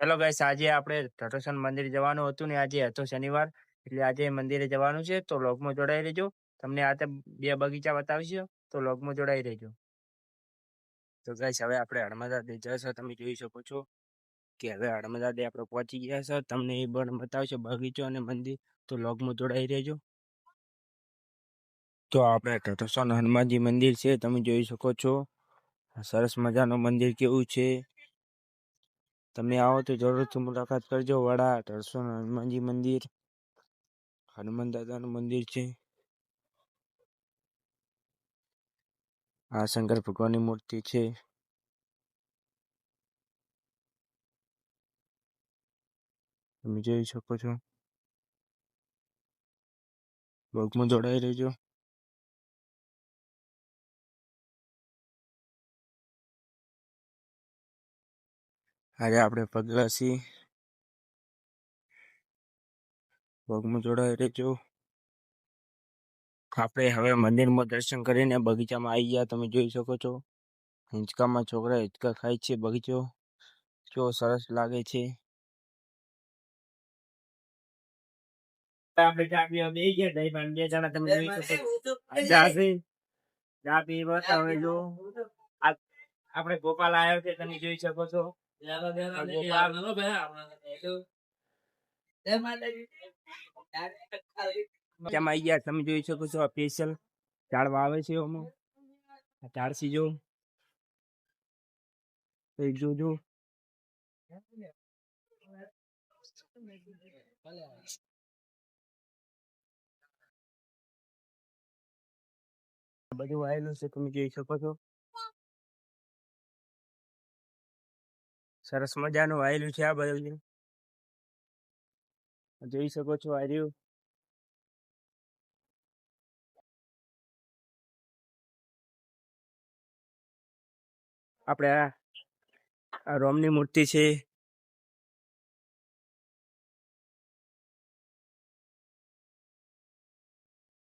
Hello guys, આજે આપણે તટસ્થ મંદિર જવાનું હતું ને આજે હતો શનિવાર, એટલે આજે મંદિરે જવાનું છે, તો લોગમાં જોડાઈ રહેજો. તમને આ બે બગીચા બતાવીશું, તો લોગમાં જોડાઈ રહેજો. તો ગાઈસ, હવે આપણે હળમદા દે જશો, તમે જોઈ શકો છો કે હવે હળમદા દે આપણે પહોંચી ગયા છે. તમને એ પણ બતાવશે બગીચો અને મંદિર, તો લોગમાં જોડાઈ રહેજો. તો આપણે તટસ્થ હનુમાનજી મંદિર છે, તમે જોઈ શકો છો. સરસ મજાનું મંદિર કેવું છે. તમે આવો તો જરૂરથી મુલાકાત કરજો. વડા અઢારસો હનુમાનજી મંદિર. હનુમાન દાદાનું મંદિર છે. આ શંકર ભગવાનની મૂર્તિ છે. તમે જોઈ શકો છો. બગમાં જોડાઈ રહેજો. આજે આપણે પગલાસી પગમાં જોડાઈ રહેજો. આપણે હવે મંદિરમાં દર્શન કરીને બગીચામાં આવી ગયા તમે જોઈ શકો છો. હિંચકામાં છોકરા હિંચકા ખાય છે બગીચો. કેવો સરસ લાગે છે. આપણે ચા પીવા બે ગયા દહીં બે જણા તમે જોઈ શકો છો. ચા પી બતાવે જો આપણે ગોપાલ આવ્યો છે તમે જોઈ શકો છો. કેમ આવી ગયા તમે જોઈ શકો છો સ્પેશિયલ ઝાડવા આવે છે ઝાડ સીજો એક જોજો. બધું આવેલું છે તમે જોઈ શકો છો. સરસ મજાનું આવેલું છે આ બધું જોઈ શકો છો આ રહ્યું. આપણે આ રોમની મૂર્તિ છે.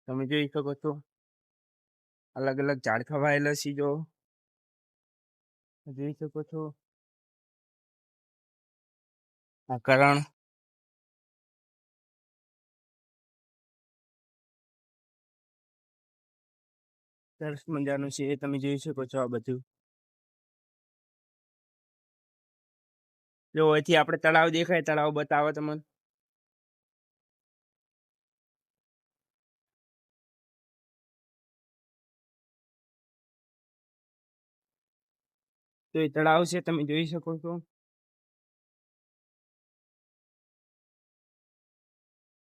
તમે જોઈ શકો છો. અલગ અલગ ઝાડ ખવાયેલા છે જો. જોઈ શકો છો. કરણ સરસ મજાનું છે એ તમે જોઈ શકો છો આ બધું. જો અહીંથી આપણે તળાવ દેખાય, તળાવ બતાવો તમને. તો એ તળાવ છે, તમે જોઈ શકો છો.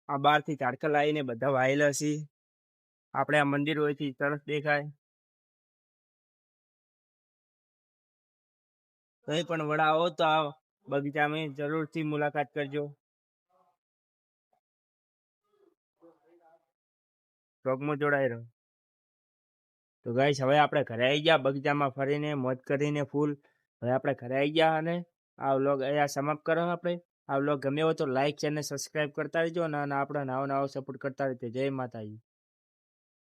આ બહારથી તાડકા લાવીને બધા વાયેલા છે આપણે આ મંદિર હોયથી સરસ દેખાય. કઈ પણ વડા આવો તો આ બગીચામાં જરૂરથી મુલાકાત કરજો. જોડાઈ રહો. તો ગાઈશ હવે આપણે ઘરે આવી ગયા. બગીચામાં ફરીને મોજ કરીને ફૂલ. હવે આપણે ઘરે આવી ગયા અને આ વ્લોગ અહીંયા સમાપ્ત કરો આપણે. આ બ્લોગ ગમ્યો હોય તો લાઈક છે અને સબસ્ક્રાઈબ કરતા રહેજો અને આપણા નવો નવો સપોર્ટ કરતા રહેજો. જય માતાજી.